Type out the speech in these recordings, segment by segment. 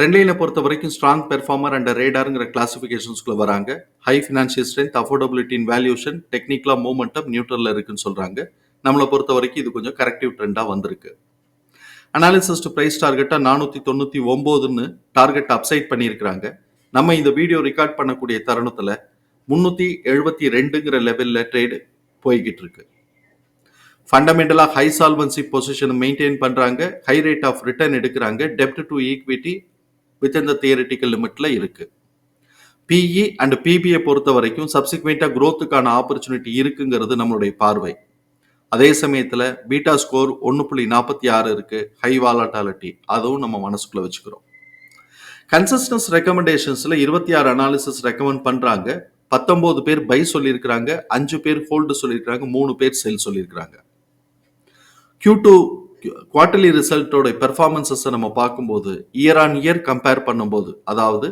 ட்ரெண்ட்லைனை பொறுத்த வரைக்கும் strong performer and ரேடாருங்கிற கிளாசிஃபிகேஷன்ஸ்குள்ள வராங்க. High financial strength affordability in valuation டெக்னிக்கலாக மூமெண்டம் நியூட்ரலில் இருக்குன்னு சொல்கிறாங்க நம்மளை பொறுத்த வரைக்கும் இது கொஞ்சம் கரெக்டிவ் ட்ரெண்டாக வந்திருக்கு. அனாலிசிஸ்ட் ப்ரைஸ் டார்கெட்டாக நானூற்றி தொண்ணூற்றி ஒம்போதுன்னு டார்கெட் அப்சைட் பண்ணியிருக்கிறாங்க. நம்ம இந்த வீடியோ ரெக்கார்ட் பண்ணக்கூடிய தருணத்தில் முந்நூற்றி எழுபத்தி ரெண்டுங்கிற லெவலில் ட்ரேடு போய்கிட்டு இருக்கு ஃபண்டமெண்டலாக ஹை சால்வன்சி பொசிஷன் மெயின்டைன் பண்ணுறாங்க ஹை ரேட் ஆஃப் ரிட்டர்ன் எடுக்கிறாங்க. டெப்ட் to equity with the theoretical லிமிட்ல இருக்கு. பிஇ அண்ட் பிபியை பொறுத்த வரைக்கும் சப்சிக்வெண்ட்டாக குரோத்துக்கான ஆப்பர்ச்சுனிட்டி இருக்குங்கிறது நம்மளுடைய பார்வை. அதே சமயத்தில் பீட்டா ஸ்கோர் ஒன்று புள்ளி நாற்பத்தி ஆறு இருக்கு ஹை வாலட்டாலிட்டி அதுவும் நம்ம மனசுக்குள்ள வச்சுக்கிறோம். கன்சிஸ்டன்ஸ் ரெக்கமெண்டேஷன்ஸ்ல இருபத்தி ஆறு அனாலிசிஸ் ரெக்கமெண்ட் பண்ணுறாங்க பத்தொம்போது பேர் பை சொல்லியிருக்கிறாங்க அஞ்சு பேர் ஹோல்டு சொல்லியிருக்கிறாங்க மூணு பேர் செல் சொல்லியிருக்கிறாங்க. கியூ டூ குவார்டர்லி ரிசல்ட்டோட பெர்ஃபார்மன்ஸஸை நம்ம பார்க்கும்போது இயர் ஆன் இயர் கம்பேர் பண்ணும்போது அதாவது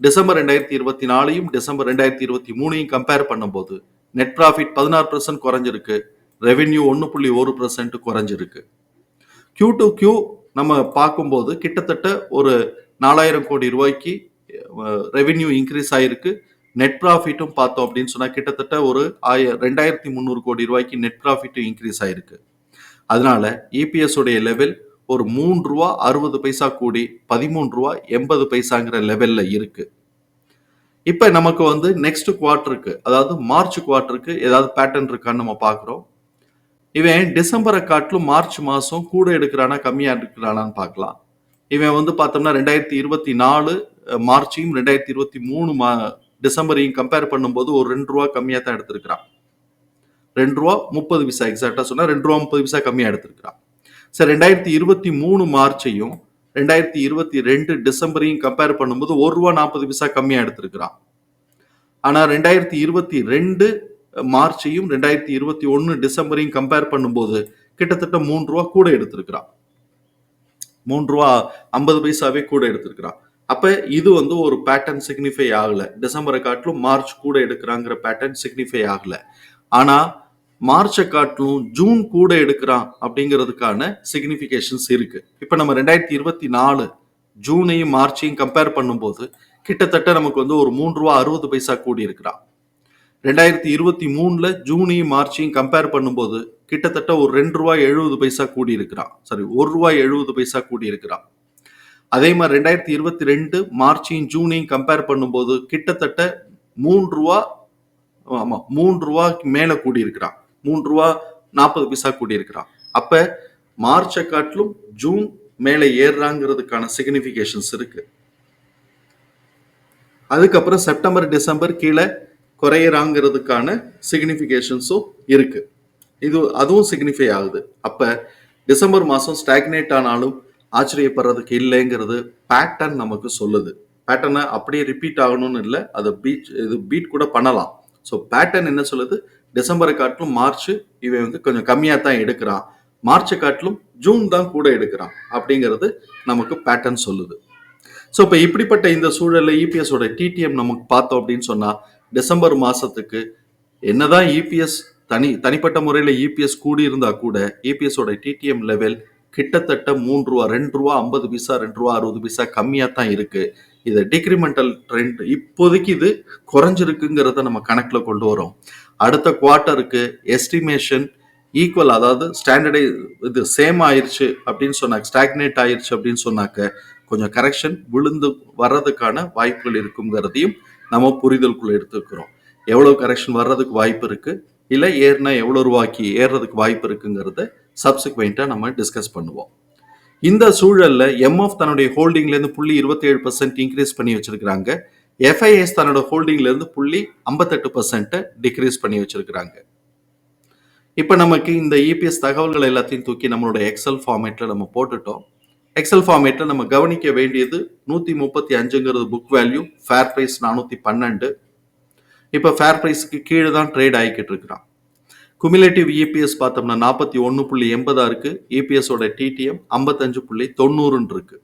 டிசம்பர் ரெண்டாயிரத்தி இருபத்தி நாலையும் டிசம்பர் ரெண்டாயிரத்தி இருபத்தி மூணையும் கம்பேர் பண்ணும்போது நெட் ப்ராஃபிட் பதினாறு பர்சன்ட் குறைஞ்சிருக்கு ரெவென்யூ ஒன்று புள்ளி ஒரு பர்சன்ட் குறைஞ்சிருக்கு. கியூ டு கியூ நம்ம பார்க்கும்போது கிட்டத்தட்ட ஒரு நாலாயிரம் கோடி ரூபாய்க்கு ரெவென்யூ இன்க்ரீஸ் ஆயிருக்கு நெட் ப்ராஃபிட்டும் பார்த்தோம் அப்படின்னு சொன்னால் கிட்டத்தட்ட ஒரு ஆய ரெண்டாயிரத்தி முந்நூறு கோடி ரூபாய்க்கு நெட் ப்ராஃபிட்டும் இன்க்ரீஸ் ஆயிருக்கு. அதனால இபிஎஸ் உடைய லெவல் ஒரு மூன்று ரூபா அறுபது பைசா கூடி பதிமூன்று ரூபா எண்பது பைசாங்கிற லெவல்ல இருக்கு. இப்ப நமக்கு வந்து நெக்ஸ்ட் குவார்ட்டருக்கு அதாவது மார்ச் குவார்ட்டருக்கு ஏதாவது பேட்டர்ன் இருக்கான்னு நம்ம பார்க்குறோம். இவன் டிசம்பரை காட்டிலும் மார்ச் மாதம் கூட எடுக்கிறானா கம்மியாக எடுக்கிறானான்னு பார்க்கலாம். இவன் வந்து பார்த்தோம்னா ரெண்டாயிரத்தி இருபத்தி நாலு மார்ச்சையும் ரெண்டாயிரத்தி இருபத்தி மூணு மா டிசம்பரையும் கம்பேர் பண்ணும்போது ஒரு ரெண்டு ரூபா கம்மியாக தான் எடுத்திருக்கிறான். ரெண்டு ரூபா முப்பது விசா எக்ஸாக்டாக சொன்னால் ரெண்டு ரூபா முப்பது விசா கம்மியாக எடுத்திருக்கிறான். சார் ரெண்டாயிரத்தி இருபத்தி மூணு மார்ச்சையும் ரெண்டாயிரத்தி இருபத்தி ரெண்டு டிசம்பரையும் கம்பேர் பண்ணும்போது ஒரு ரூபா நாற்பது விசா கம்மியாக எடுத்திருக்கிறான். ஆனால் ரெண்டாயிரத்தி இருபத்தி ரெண்டு மார்ச்சையும் ரெண்டாயிரத்தி இருபத்தி ஒன்று டிசம்பரையும் கம்பேர் பண்ணும்போது கிட்டத்தட்ட மூன்று ரூபா கூட எடுத்திருக்கிறான். மூன்று ரூபா ஐம்பது பைசாவே கூட எடுத்திருக்கிறான். அப்போ இது வந்து ஒரு பேட்டர்ன் சிக்னிஃபை ஆகலை. டிசம்பரை காட்டிலும் மார்ச் கூட எடுக்கிறாங்கிற பேட்டர்ன் சிக்னிஃபை ஆகலை. ஆனால் மார்ச்சை காட்டிலும் ஜூன் கூட எடுக்கிறான் அப்படிங்கிறதுக்கான சிக்னிஃபிகேஷன்ஸ் இருக்கு. இப்போ நம்ம ரெண்டாயிரத்தி இருபத்தி நாலு ஜூனையும் மார்ச்சையும் கம்பேர் பண்ணும்போது கிட்டத்தட்ட நமக்கு வந்து ஒரு மூன்று ரூபா அறுபது பைசா கூடி இருக்கிறான் ரெண்டாயிரத்தி இருபத்தி மூணுல ஜூனையும் மார்ச்சையும் கம்பேர் பண்ணும்போது கிட்டத்தட்ட ஒரு ரெண்டு ரூபாய் எழுபது பைசா கூடி இருக்கிறான் சாரி ஒரு ரூபாய் எழுபது பைசா கூடி இருக்கிறான் அதே மாதிரி ரெண்டாயிரத்தி இருபத்தி ரெண்டு மார்ச்சையும் ஜூனையும் கம்பேர் பண்ணும்போது கிட்டத்தட்ட மூன்று ரூபா ஆமா மூன்று ரூபாய்க்கு மேல கூடி இருக்கிறான் மூன்று ரூபா நாற்பது பைசா கூட்டியிருக்கிறான் அப்போ அப்ப மார்ச்சை காட்டிலும் ஜூன் மேலே ஏறுறாங்கிறதுக்கான சிக்னிஃபிகேஷன்ஸ் இருக்கு. அதுக்கப்புறம் செப்டம்பர் டிசம்பர் கீழே குறையிறாங்கிறதுக்கான சிக்னிஃபிகேஷன்ஸும் இருக்கு. இது அதுவும் சிக்னிஃபை ஆகுது. அப்ப டிசம்பர் மாசம் ஸ்டாக்னேட் ஆனாலும் ஆச்சரியப்படுறதுக்கு இல்லைங்கிறது பேட்டர்ன் நமக்கு சொல்லுது. பேட்டர்னை அப்படியே ரிப்பீட் ஆகணும்னு இல்லை அதை பீட் இது பீட் கூட பண்ணலாம். ஸோ பேட்டர்ன் என்ன சொல்லுது? டிசம்பரை காட்டிலும் மார்ச் இவன் வந்து கொஞ்சம் கம்மியாக தான் எடுக்கிறான். மார்ச்சை காட்டிலும் ஜூன் தான் கூட எடுக்கிறான் அப்படிங்கிறது நமக்கு பேட்டர்ன் சொல்லுது. ஸோ இப்போ இப்படிப்பட்ட இந்த சூழலில் இபிஎஸோட டிடிஎம் நமக்கு பார்த்தோம் அப்படின்னு சொன்னால் டிசம்பர் மாதத்துக்கு என்னதான் இபிஎஸ் தனி தனிப்பட்ட முறையில் இபிஎஸ் கூடியிருந்தா கூட இபிஎஸோட டிடிஎம் லெவல் கிட்டத்தட்ட மூன்று ரூபா ரெண்டு ரூபா ஐம்பது பைசா ரெண்டு ரூபா அறுபது பைசா கம்மியாக தான் இருக்குது இது டிக்ரிமெண்டல் ட்ரெண்ட் இப்போதைக்கு இது குறைஞ்சிருக்குங்கிறத நம்ம கணக்கில் கொண்டு வரோம். அடுத்த குவார்ட்டருக்கு எஸ்டிமேஷன் ஈக்குவல் அதாவது ஸ்டாண்டர்டை இது சேம் ஆயிடுச்சு அப்படின்னு சொன்னாக்க ஸ்டாக்னேட் ஆயிடுச்சு அப்படின்னு சொன்னாக்க கொஞ்சம் கரெக்ஷன் விழுந்து வர்றதுக்கான வாய்ப்புகள் இருக்குங்கிறதையும் நம்ம புரிதலுக்குள்ள எடுத்துக்கிறோம். எவ்வளோ கரெக்ஷன் வர்றதுக்கு வாய்ப்பு இருக்குது இல்லை ஏறினா எவ்வளோ ரூபாய்க்கு ஏறுறதுக்கு வாய்ப்பு இருக்குங்கிறத சப்சிக்வெண்ட்டாக நம்ம டிஸ்கஸ் பண்ணுவோம். இந்த சூழல்ல எம்எஃப் தன்னுடைய ஹோல்டிங்ல இருந்து புள்ளி இருபத்தி ஏழு பர்சன்ட் இன்க்ரீஸ் பண்ணி வச்சிருக்கிறாங்க. எஃப்ஐஎஸ் தன்னோட ஹோல்டிங்ல இருந்து புள்ளி ஐம்பத்தெட்டு பர்சன்ட் டிக்ரீஸ் பண்ணி வச்சிருக்கிறாங்க. இப்போ நமக்கு இந்த இபிஎஸ் தகவல்கள் எல்லாத்தையும் தூக்கி நம்மளோட எக்ஸல் ஃபார்மேட்ல நம்ம போட்டுட்டோம். எக்ஸல் ஃபார்மேட்டில் நம்ம கவனிக்க வேண்டியது நூற்றி முப்பத்தி அஞ்சுங்கிறது புக் வேல்யூ ஃபேர் ப்ரைஸ் நானூற்றி பன்னெண்டு. இப்போ ஃபேர் ப்ரைஸுக்கு கீழே தான் ட்ரேட் ஆகிக்கிட்டு இருக்கிறான். குமுலேட்டிவ் இபிஎஸ் பார்த்தோம்னா நாற்பத்தி ஒன்று புள்ளி எண்பதாக இருக்குது இபிஎஸோட டிடிஎம் ஐம்பத்தஞ்சு புள்ளி தொண்ணூறுன்னு இருக்கு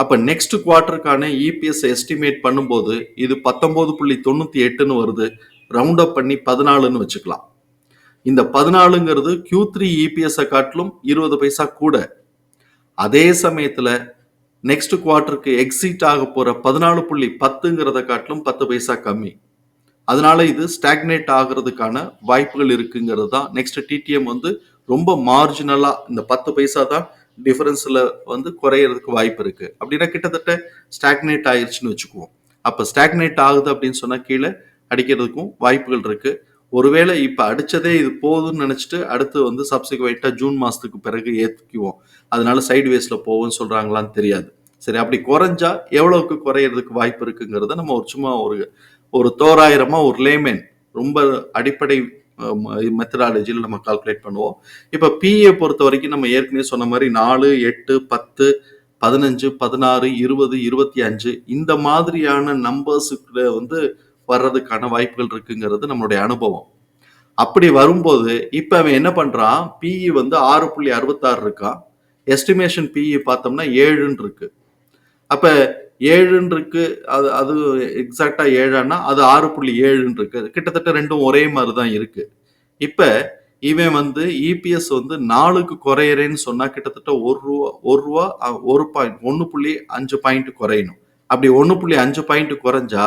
அப்போ நெக்ஸ்ட் குவார்ட்டருக்கான இபிஎஸ் எஸ்டிமேட் பண்ணும்போது இது பத்தொம்போது புள்ளி தொண்ணூற்றி எட்டுன்னு வருது. ரவுண்ட் அப் பண்ணி பதினாலுன்னு வச்சுக்கலாம். இந்த பதினாலுங்கிறது கியூ த்ரீ இபிஎஸை காட்டிலும் இருபது பைசா கூட. அதே சமயத்தில் நெக்ஸ்ட் குவார்ட்டருக்கு எக்ஸிட் ஆக போகிற பதினாலு புள்ளி பத்துங்கிறத காட்டிலும் பத்து பைசா கம்மி. அதனால இது ஸ்டாக்னேட் ஆகிறதுக்கான வாய்ப்புகள் இருக்குங்கிறது தான் நெக்ஸ்ட் டிடிஎம் வந்து ரொம்ப மார்ஜினலா இந்த பத்து பைசா தான் டிஃபரன்ஸ்ல வந்து குறையறதுக்கு வாய்ப்பு இருக்கு. அப்படின்னா கிட்டத்தட்ட ஸ்டாக்னேட் ஆயிடுச்சுன்னு வச்சுக்குவோம். அப்ப ஸ்டாக்னேட் ஆகுது அப்படின்னு சொன்னா கீழே அடிக்கிறதுக்கும் வாய்ப்புகள் இருக்கு. ஒருவேளை இப்ப அடிச்சதே இது போதும்னு நினைச்சிட்டு அடுத்து வந்து சப்சிக்வெண்டா ஜூன் மாசத்துக்கு பிறகு ஏத்துக்குவோம். அதனால சைடு வேஸ்ல போகும்னு சொல்றாங்களான்னு தெரியாது. சரி அப்படி குறைஞ்சா எவ்வளவுக்கு குறையறதுக்கு வாய்ப்பு இருக்குங்கிறத நம்ம ஒரு சும்மா ஒரு ஒரு தோராயிரமா ஒரு லேமேன் ரொம்ப அடிப்படை மெத்தடாலஜியில் நம்ம கால்குலேட் பண்ணுவோம். இப்போ பிஏ பொறுத்த வரைக்கும் நம்ம ஏற்கனவே சொன்ன மாதிரி நாலு எட்டு பத்து பதினஞ்சு பதினாறு இருபது இருபத்தி அஞ்சு இந்த மாதிரியான நம்பர்ஸுக்கு வந்து வர்றதுக்கான வாய்ப்புகள் இருக்குங்கிறது நம்மளுடைய அனுபவம். அப்படி வரும்போது இப்போ அவன் என்ன பண்ணுறான் பிஇ வந்து ஆறு புள்ளி அறுபத்தாறு இருக்கான் எஸ்டிமேஷன் பிஇ பார்த்தோம்னா ஏழுன்னு இருக்குது அப்ப ஏழுன்னு இருக்கு அது அது எக்ஸாக்டா ஏழான்னா அது ஆறு புள்ளி ஏழுன்னு இருக்கு கிட்டத்தட்ட ரெண்டும் ஒரே மாதிரி தான் இருக்கு. இப்ப இவன் வந்து இபிஎஸ் வந்து நாலுக்கு குறையறேன்னு சொன்னா கிட்டத்தட்ட ஒரு ரூபா ஒரு ரூபா ஒரு பாயிண்ட் ஒன்று புள்ளி அஞ்சு பாயிண்ட் குறையணும். அப்படி ஒன்று புள்ளி அஞ்சு பாயிண்ட் குறைஞ்சா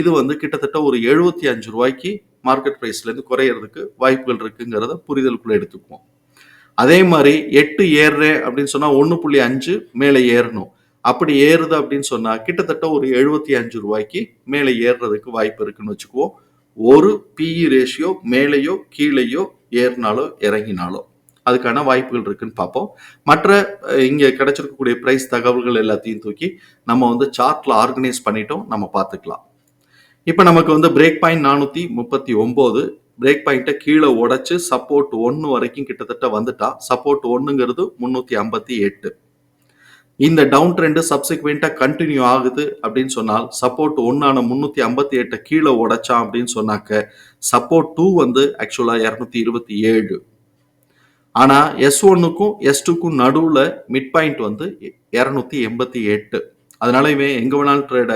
இது வந்து கிட்டத்தட்ட ஒரு எழுபத்தி அஞ்சு ரூபாய்க்கு மார்க்கெட் ப்ரைஸ்ல இருந்து குறையறதுக்கு வாய்ப்புகள் இருக்குங்கிறத புரிதலுக்குள்ள எடுத்துக்குவோம். அதே மாதிரி எட்டு ஏறுறேன் அப்படின்னு சொன்னா ஒன்று புள்ளி அஞ்சு மேலே ஏறணும். அப்படி ஏறுது அப்படின்னு சொன்னா கிட்டத்தட்ட ஒரு எழுபத்தி அஞ்சு ரூபாய்க்கு மேலே ஏறுறதுக்கு வாய்ப்பு இருக்குன்னு வச்சுக்குவோம் ஒரு பிஇ ரேஷியோ மேலேயோ கீழேயோ ஏறினாலோ இறங்கினாலோ அதுக்கான வாய்ப்புகள் இருக்குன்னு பார்ப்போம். மற்ற இங்கே கிடைச்சிருக்கக்கூடிய ப்ரைஸ் தகவல்கள் எல்லாத்தையும் தூக்கி நம்ம வந்து சார்ட்டில் ஆர்கனைஸ் பண்ணிட்டோம் நம்ம பார்த்துக்கலாம். இப்போ நமக்கு வந்து பிரேக் பாயிண்ட் நானூற்றி முப்பத்தி ஒம்பது பிரேக் பாயிண்ட்டை கீழே உடச்சி சப்போர்ட் ஒன்று வரைக்கும் கிட்டத்தட்ட வந்துட்டா சப்போர்ட் ஒன்றுங்கிறது முந்நூற்றி ஐம்பத்தி எட்டு. இந்த டவுன் ட்ரெண்டு சப்சிக்வெண்ட்டாக கண்டினியூ ஆகுது அப்படின்னு சொன்னால் சப்போர்ட் ஒன்றான முந்நூற்றி ஐம்பத்தி எட்டை கீழே உடைச்சான் அப்படின்னு சொன்னாக்க சப்போர்ட் டூ வந்து ஆக்சுவலாக இரநூத்தி இருபத்தி ஏழு. ஆனால் எஸ் ஒன்னுக்கும் எஸ் டூக்கும் நடுவில் மிட் பாயிண்ட் வந்து இரநூத்தி எண்பத்தி எட்டு. அதனால இவன் எங்கே வேணாலும் ட்ரேட்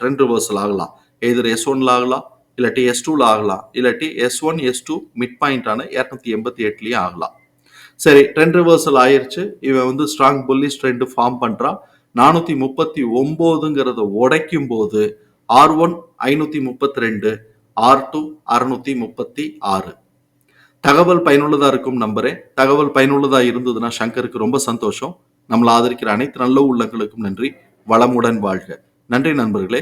ட்ரெண்ட் ரிவர்சல் ஆகலாம். எதிர் எஸ் ஒன்ல ஆகலாம் இல்லாட்டி எஸ் டூவில் ஆகலாம் இல்லாட்டி S one S two mid பாயிண்டான இரநூத்தி எண்பத்தி எட்டுலேயும் ஆகலாம். சரி ட்ரெண்ட் ரிவர்சல் ஆயிடுச்சு இவன் வந்து ஸ்ட்ராங் புல்லிஷ் ட்ரெண்ட் ஃபார்ம் பண்ணுறான் நானூற்றி முப்பத்தி ஒம்போதுங்கிறத உடைக்கும் போது ஆர் ஒன் ஐநூற்றி முப்பத்தி ரெண்டு ஆர் டூ அறுநூற்றி முப்பத்தி ஆறு. தகவல் பயனுள்ளதாக இருக்கும் நம்பரே. தகவல் பயனுள்ளதாக இருந்ததுன்னா சங்கருக்கு ரொம்ப சந்தோஷம். நம்மளை ஆதரிக்கிற அனைத்து நல்ல உள்ளங்களுக்கும் நன்றி. வளமுடன் வாழ்க. நன்றி நண்பர்களே.